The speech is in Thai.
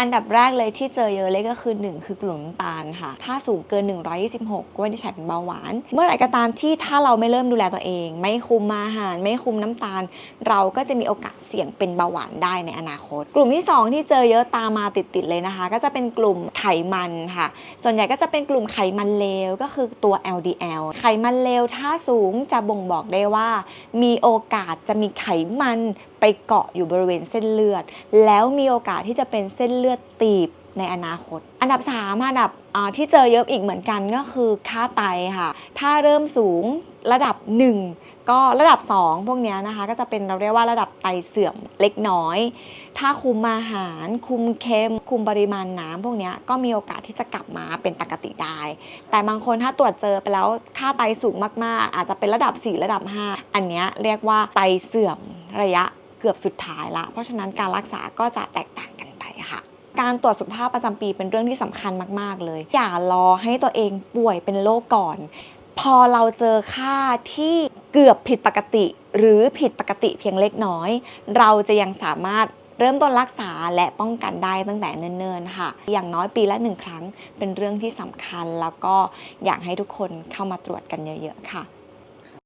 อันดับแรกเลยที่เจอเยอะเลยก็คือ 1 คือกลุ่มน้ำตาลค่ะ ถ้าสูงเกิน 126 ก็ไม่ได้ใช้เป็นเบาหวาน เมื่อไหร่ก็ตามที่ถ้าเราไม่เริ่มดูแลตัวเอง ไม่คุมอาหาร ไม่คุมน้ำตาล เราก็จะมีโอกาสเสี่ยงเป็นเบาหวานได้ในอนาคต กลุ่มที่ 2 ที่เจอเยอะตามมาติดๆเลยนะคะ ก็จะเป็นกลุ่มไขมันค่ะ ส่วนใหญ่ก็จะเป็นกลุ่มไขมันเลวก็คือตัว LDL ไขมันเลวถ้าสูงจะบ่งบอกได้ว่า มีโอกาสจะมีไขมันไปเกาะอยู่บริเวณเส้นเลือด แล้วมีโอกาสที่จะเป็นเส้นเลือดตีบในอนาคต อันดับ 3 อันดับที่เจอเยอะอีกเหมือนกันก็คือค่าไตค่ะ ถ้าเริ่มสูงระดับ 1 ก็ระดับ 2 พวกเนี้ยนะคะ ก็จะเป็นเราเรียกว่าระดับไตเสื่อมเล็กน้อย ถ้าคุมอาหาร คุมเค็ม คุมปริมาณน้ำพวกเนี้ยก็มีโอกาสที่จะกลับมาเป็นปกติได้ แต่บางคนถ้าตรวจเจอไปแล้วค่าไตสูงมาก ๆ อาจจะเป็นระดับ 4 ระดับ 5 อันเนี้ยเรียกว่าไตเสื่อมระยะเกือบสุดท้ายละ เพราะฉะนั้นการรักษาก็จะแตกต่าง การตรวจสุขภาพประจำปีเป็นเรื่องที่สำคัญมาก ๆ เลย อย่ารอให้ตัวเองป่วยเป็นโรคก่อน พอเราเจอค่าที่เกือบผิดปกติ หรือผิดปกติเพียงเล็กน้อย เราจะยังสามารถเริ่มต้นรักษาและป้องกันได้ตั้งแต่เนิ่นๆค่ะ อย่างน้อยปีละหนึ่งครั้งเป็นเรื่องที่สำคัญ แล้วก็อยากให้ทุกคนเข้ามาตรวจกันเยอะ ๆ ค่ะ